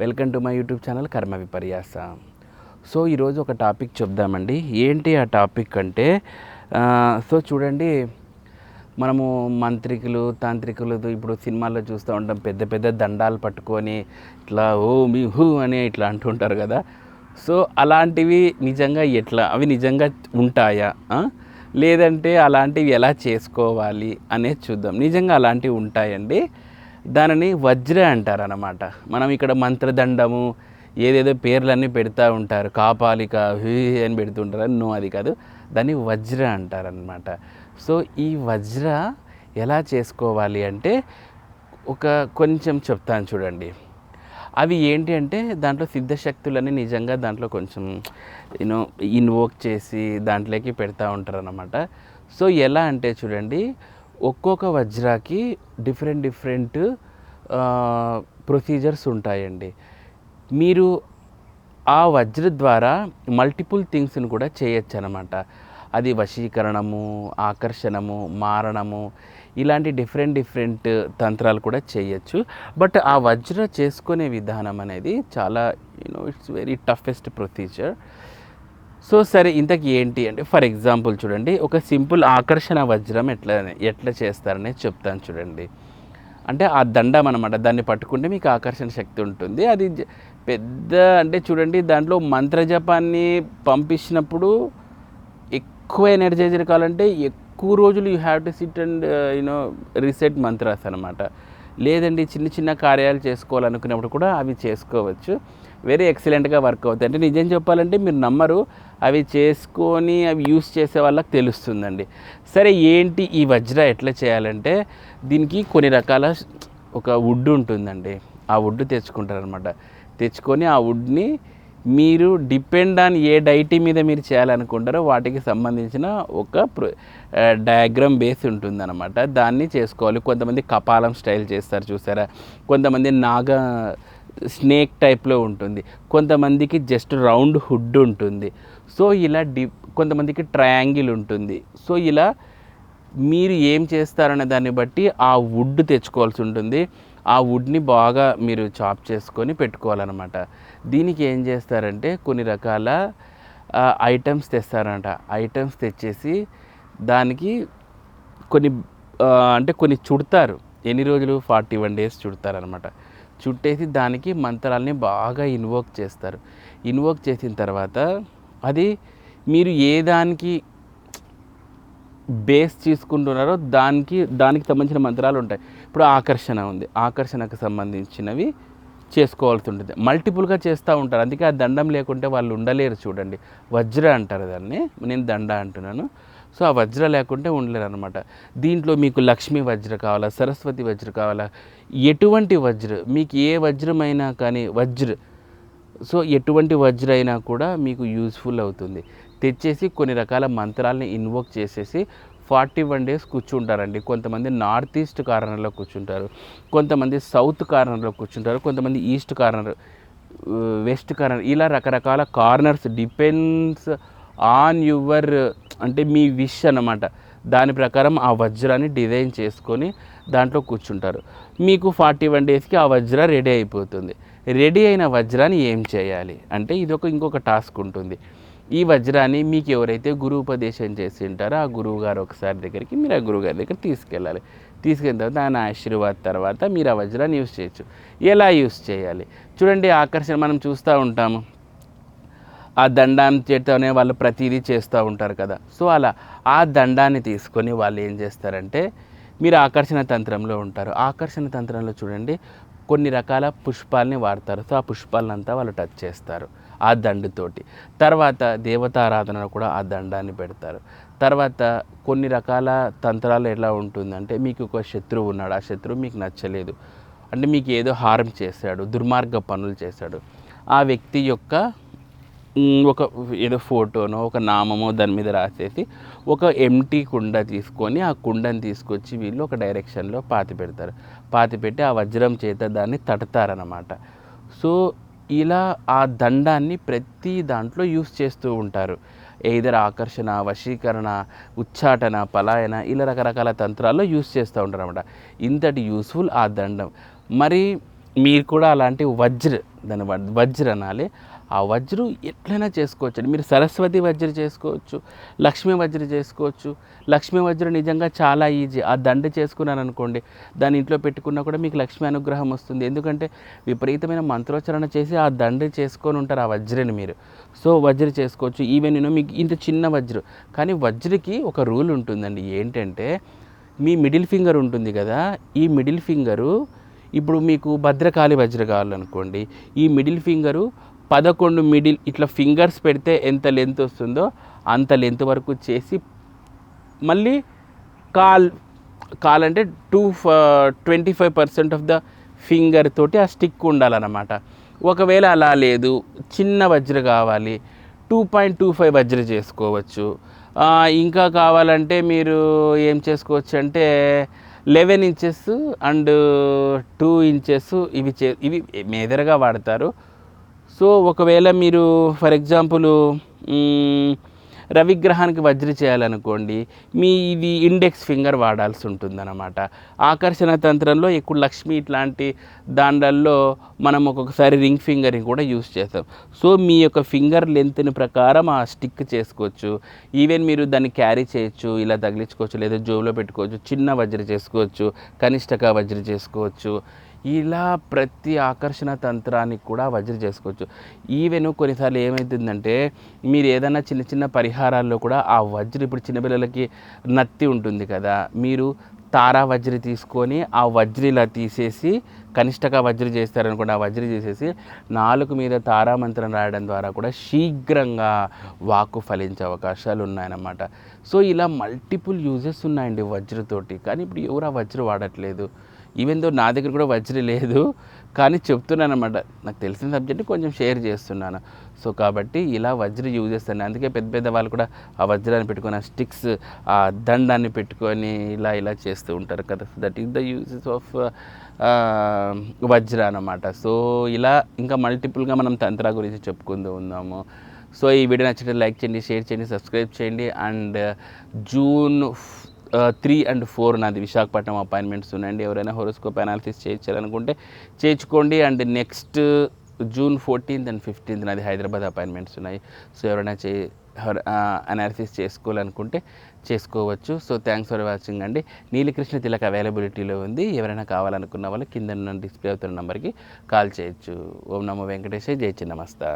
Welcome to my YouTube channel Karma Viparyasa. So ఈరోజు ఒక topic చెప్దామండి. ఏంటి ఆ టాపిక్ అంటే సో చూడండి మనము మంత్రికులు తాంత్రికులు ఇప్పుడు సినిమాల్లో చూస్తూ ఉంటాం పెద్ద పెద్ద దండాలు పట్టుకొని ఇట్లా ఓ మీ హూ అని ఇట్లా అంటుంటారు కదా. సో అలాంటివి నిజంగా ఎట్లా? అవి నిజంగా ఉంటాయా? లేదంటే అలాంటివి ఎలా చేసుకోవాలి? అనేది చూద్దాం. నిజంగా అలాంటివి ఉంటాయండి. దానిని వజ్ర అంటారనమాట మనం ఇక్కడ మంత్రదండము ఏదేదో పేర్లన్నీ పెడతా ఉంటారు. కాపాలిక హీ అని పెడుతుంటారు. నో అది కాదు. దాన్ని వజ్ర అంటారనమాట సో ఈ వజ్ర ఎలా చేసుకోవాలి అంటే ఒక కొంచెం చెప్తాను చూడండి. అవి ఏంటి అంటే దాంట్లో సిద్ధశక్తులని నిజంగా దాంట్లో కొంచెం యూనో ఇన్వోక్ చేసి దాంట్లోకి పెడతా ఉంటారు అన్నమాట సో ఎలా అంటే చూడండి ఒక్కొక్క వజ్రాకి డిఫరెంట్ డిఫరెంట్ ప్రొసీజర్స్ ఉంటాయండి. మీరు ఆ వజ్ర ద్వారా మల్టిపుల్ థింగ్స్ని కూడా చేయొచ్చు అనమాట అది వశీకరణము ఆకర్షణము మారణము ఇలాంటి డిఫరెంట్ డిఫరెంట్ తంత్రాలు కూడా చేయొచ్చు. బట్ ఆ వజ్ర చేసుకునే విధానం అనేది చాలా you know it's very toughest procedure so సరే ఇంతకి ఏంటి అంటే ఫర్ ఎగ్జాంపుల్ చూడండి ఒక సింపుల్ ఆకర్షణ వజ్రం ఎట్లా ఎట్లా చేస్తారనే చెప్తాను చూడండి. అంటే ఆ దండం అనమాట దాన్ని పట్టుకుంటే మీకు ఆకర్షణ శక్తి ఉంటుంది. అది పెద్ద అంటే చూడండి దాంట్లో మంత్రజపాన్ని పంపించినప్పుడు ఎక్కువ ఎనర్జైజర్ కావాలంటే ఎక్కువ రోజులు you have to sit and you know reset mantras అనమాట లేదండి చిన్న చిన్న కార్యాలు చేసుకోవాలనుకున్నప్పుడు కూడా అవి చేసుకోవచ్చు. వెరీ ఎక్సలెంట్గా వర్క్ అవుతాయి. అంటే నిజం చెప్పాలంటే మీరు నమ్మరు అవి చేసుకొని అవి యూస్ చేసే వాళ్ళకి తెలుస్తుందండి. సరే ఏంటి ఈ వజ్ర ఎట్లా చేయాలంటే దీనికి కొన్ని రకాల ఒక వుడ్ ఉంటుందండి. ఆ వుడ్ తెచ్చుకుంటారనమాట తెచ్చుకొని ఆ వుడ్ని మీరు డిపెండ్ ఆన్ ఏ డైటీ మీద మీరు చేయాలనుకుంటారో వాటికి సంబంధించిన ఒక డయాగ్రామ్ బేస్ ఉంటుందన్నమాట. దాన్ని చేసుకోవాలి. కొంతమంది కపాలం స్టైల్ చేస్తారు చూసారా? కొంతమంది నాగ స్నేక్ టైప్లో ఉంటుంది. కొంతమందికి జస్ట్ రౌండ్ హుడ్ ఉంటుంది. సో ఇలా డి కొంతమందికి ట్రయాంగిల్ ఉంటుంది. సో ఇలా మీరు ఏం చేస్తారనే దాన్ని బట్టి ఆ వుడ్ తెచ్చుకోవాల్సి ఉంటుంది. ఆ వుడ్ని బాగా మీరు చాప్ చేసుకొని పెట్టుకోవాలన్నమాట. దీనికి ఏం చేస్తారంటే కొన్ని రకాల ఐటమ్స్ తెస్తారంట. ఐటమ్స్ తెచ్చేసి దానికి కొన్ని అంటే కొన్ని చుడతారు. ఎన్ని రోజులు? ఫార్టీ వన్ డేస్ చుడతారనమాట చుట్టేసి దానికి మంత్రాలని బాగా ఇన్వోక్ చేస్తారు. ఇన్వోక్ చేసిన తర్వాత అది మీరు ఏ దానికి బేస్ తీసుకుంటున్నారో దానికి దానికి సంబంధించిన మంత్రాలు ఉంటాయి. ఇప్పుడు ఆకర్షణ ఉంది. ఆకర్షణకు సంబంధించినవి చేసుకోవాల్సి ఉంటుంది. మల్టిపుల్గా చేస్తూ ఉంటారు. అందుకే ఆ దండం లేకుంటే వాళ్ళు ఉండలేరు చూడండి. వజ్ర అంటారు దాన్ని. నేను దండ అంటున్నాను. సో ఆ వజ్ర లేకుంటే ఉండలేరు అనమాట దీంట్లో మీకు లక్ష్మీ వజ్ర కావాలా? సరస్వతి వజ్ర కావాలా? ఎటువంటి వజ్ర? మీకు ఏ వజ్రమైనా కానీ వజ్ర. సో ఎటువంటి వజ్ర అయినా కూడా మీకు యూస్ఫుల్ అవుతుంది. తెచ్చేసి కొన్ని రకాల మంత్రాలని ఇన్వోక్ చేసేసి ఫార్టీ వన్ డేస్ కూర్చుంటారండి. కొంతమంది నార్త్ ఈస్ట్ కార్నర్లో కూర్చుంటారు. కొంతమంది సౌత్ కార్నర్లో కూర్చుంటారు. కొంతమంది ఈస్ట్ కార్నర్ వెస్ట్ కార్నర్ ఇలా రకరకాల కార్నర్స్ డిపెండ్స్ ఆన్ యువర్ అంటే మీ విష్ అన్నమాట. దాని ప్రకారం ఆ వజ్రాన్ని డిజైన్ చేసుకొని దాంట్లో కూర్చుంటారు. మీకు ఫార్టీ వన్ డేస్కి ఆ వజ్ర రెడీ అయిపోతుంది. రెడీ అయిన వజ్రాన్ని ఏం చేయాలి? అంటే ఇది ఒక ఇంకొక టాస్క్ ఉంటుంది. ఈ వజ్రాన్ని మీకు ఎవరైతే గురు ఉపదేశం చేసి ఉంటారో ఆ గురువు గారు ఒకసారి దగ్గరికి మీరు ఆ గురువుగారి దగ్గర తీసుకెళ్ళాలి. తీసుకెళ్ళిన తర్వాత ఆయన ఆశీర్వాద తర్వాత మీరు ఆ వజ్రాన్ని యూస్ చేయొచ్చు. ఎలా యూస్ చేయాలి? చూడండి ఆకర్షణ మనం చూస్తూ ఉంటాము. ఆ దండాన్ని చేస్తూనే వాళ్ళు ప్రతిదీ చేస్తూ ఉంటారు కదా. సో అలా ఆ దండాన్ని తీసుకొని వాళ్ళు ఏం చేస్తారంటే మీరు ఆకర్షణ తంత్రంలో ఉంటారు. ఆకర్షణ తంత్రంలో చూడండి కొన్ని రకాల పుష్పాలని వాడతారు. సో ఆ పుష్పాలంతా వాళ్ళు టచ్ చేస్తారు. ఆ దండుతోటి. తర్వాత దేవతారాధన కూడా ఆ దండాన్ని పెడతారు. తర్వాత కొన్ని రకాల తంత్రాలు ఎలా ఉంటుందంటే మీకు ఒక శత్రువు ఉన్నాడు. ఆ శత్రువు మీకు నచ్చలేదు. అంటే మీకు ఏదో హారం చేశాడు దుర్మార్గ పనులు చేశాడు. ఆ వ్యక్తి యొక్క ఒక ఏదో ఫోటోనో ఒక నామమో దాని మీద రాసేసి ఒక ఎంటీ కుండ తీసుకొని ఆ కుండని తీసుకొచ్చి వీళ్ళు ఒక డైరెక్షన్లో పాతి పెడతారు. పాతి పెట్టి ఆ వజ్రం చేత దాన్ని తడతారనమాట సో ఇలా ఆ దండాన్ని ప్రతి దాంట్లో యూస్ చేస్తూ ఉంటారు. ఏదర ఆకర్షణ వశీకరణ ఉచ్చాటన పలాయన ఇలా రకరకాల తంత్రాల్లో యూస్ చేస్తూ ఉంటారు అనమాట ఇంతటి యూస్ఫుల్ ఆ దండం. మరి మీరు కూడా అలాంటి వజ్ర దాని వజ్ర అనాలి. ఆ వజ్రు ఎట్లయినా చేసుకోవచ్చు అండి. మీరు సరస్వతి వజ్ర చేసుకోవచ్చు లక్ష్మీ వజ్ర చేసుకోవచ్చు. లక్ష్మీ వజ్ర నిజంగా చాలా ఈజీ. ఆ దండ చేసుకున్నాను అనుకోండి దాని ఇంట్లో పెట్టుకున్నా కూడా మీకు లక్ష్మీ అనుగ్రహం వస్తుంది. ఎందుకంటే విపరీతమైన మంత్రోచ్చారణ చేసి ఆ దండ చేసుకొని ఉంటారు ఆ వజ్రని మీరు. సో వజ్ర చేసుకోవచ్చు. ఈవెన్ నేను మీకు ఇంత చిన్న వజ్రం. కానీ వజ్రకి ఒక రూల్ ఉంటుందండి. ఏంటంటే మీ మిడిల్ ఫింగర్ ఉంటుంది కదా ఈ మిడిల్ ఫింగరు ఇప్పుడు మీకు భద్రకాళి వజ్ర కావాలనుకోండి ఈ మిడిల్ ఫింగరు పదకొండు మిడిల్ ఇట్లా ఫింగర్స్ పెడితే ఎంత లెంత్ వస్తుందో అంత లెంత్ వరకు చేసి మళ్ళీ కాల్ కాల్ అంటే two twenty five percent of the finger తోటి ఆ స్టిక్ ఉండాలన్నమాట. ఒకవేళ అలా లేదు చిన్న వజ్ర కావాలి టూ పాయింట్ టూ ఫైవ్ వజ్ర చేసుకోవచ్చు. ఇంకా కావాలంటే మీరు ఏం చేసుకోవచ్చు అంటే eleven inches and two inches ఇవి చే ఇవి మేదరగా వాడతారు. సో ఒకవేళ మీరు ఫర్ ఎగ్జాంపుల్ రవిగ్రహానికి వజ్ర చేయాలనుకోండి మీ ఇది ఇండెక్స్ ఫింగర్ వాడాల్సి ఉంటుందన్నమాట. ఆకర్షణ తంత్రంలో ఎక్కువ లక్ష్మి ఇట్లాంటి దాండల్లో మనం ఒక్కొక్కసారి రింగ్ ఫింగర్ని కూడా యూస్ చేస్తాం. సో మీ యొక్క ఫింగర్ లెంత్ని ప్రకారం ఆ స్టిక్ చేసుకోవచ్చు. ఈవెన్ మీరు దాన్ని క్యారీ చేయొచ్చు ఇలా తగిలించుకోవచ్చు లేదా జోబులో పెట్టుకోవచ్చు చిన్న వజ్ర చేసుకోవచ్చు కనిష్టక వజ్ర చేసుకోవచ్చు. ఇలా ప్రతి ఆకర్షణ తంత్రానికి కూడా వజ్ర చేసుకోవచ్చు. ఈవెన్ కొన్నిసార్లు ఏమవుతుందంటే మీరు ఏదైనా చిన్న చిన్న పరిహారాల్లో కూడా ఆ వజ్ర ఇప్పుడు చిన్నపిల్లలకి నత్తి ఉంటుంది కదా మీరు తారా వజ్ర తీసుకొని ఆ వజ్రిలా తీసేసి కనిష్టక వజ్ర చేస్తారనుకోండి ఆ వజ్ర చేసేసి నాలుగు మీద తారా మంత్రం రాయడం ద్వారా కూడా శీఘ్రంగా వాక్కు ఫలించే అవకాశాలు ఉన్నాయన్నమాట. సో ఇలా మల్టిపుల్ యూజెస్ ఉన్నాయండి వజ్రతోటి కానీ ఇప్పుడు ఎవరు ఆ వజ్ర వాడట్లేదు? ఈవెన్ దో నా దగ్గర కూడా వజ్ర లేదు కానీ చెప్తున్నాను అనమాట నాకు తెలిసిన సబ్జెక్ట్ కొంచెం షేర్ చేస్తున్నాను. సో కాబట్టి ఇలా వజ్ర యూజ్ చేస్తాను. అందుకే పెద్ద పెద్ద వాళ్ళు కూడా ఆ వజ్రాన్ని పెట్టుకొని ఆ స్టిక్స్ ఆ దండాన్ని పెట్టుకొని ఇలా ఇలా చేస్తూ ఉంటారు కదా. That is the uses of vajra అనమాట సో ఇలా ఇంకా మల్టిపుల్గా మనం తంత్ర గురించి చెప్పుకుంటూ ఉన్నాము. సో ఈ వీడియో నచ్చితే లైక్ చేయండి షేర్ చేయండి సబ్స్క్రైబ్ చేయండి. And June uh, three and four నాది విశాఖపట్నం అపాయింట్మెంట్స్ ఉన్నాయండి. ఎవరైనా హోరోస్కోప్ అనాలిసిస్ చేయించాలనుకుంటే చేయించుకోండి. And next June fourteenth and fifteenth నాది హైదరాబాద్ అపాయింట్మెంట్స్ ఉన్నాయి. సో ఎవరైనా చే అనాలిసిస్ చేసుకోవాలనుకుంటే చేసుకోవచ్చు. సో థ్యాంక్స్ ఫర్ వాచింగ్ అండి. నీలకృష్ణ తిలక్ అవైలబిలిటీలో ఉంది. ఎవరైనా కావాలనుకున్న వాళ్ళు కింద డిస్ప్లే అవుతున్న నెంబర్కి కాల్ చేయొచ్చు. ఓం నమో వెంకటేశ్వర జై చిన్నమస్తా.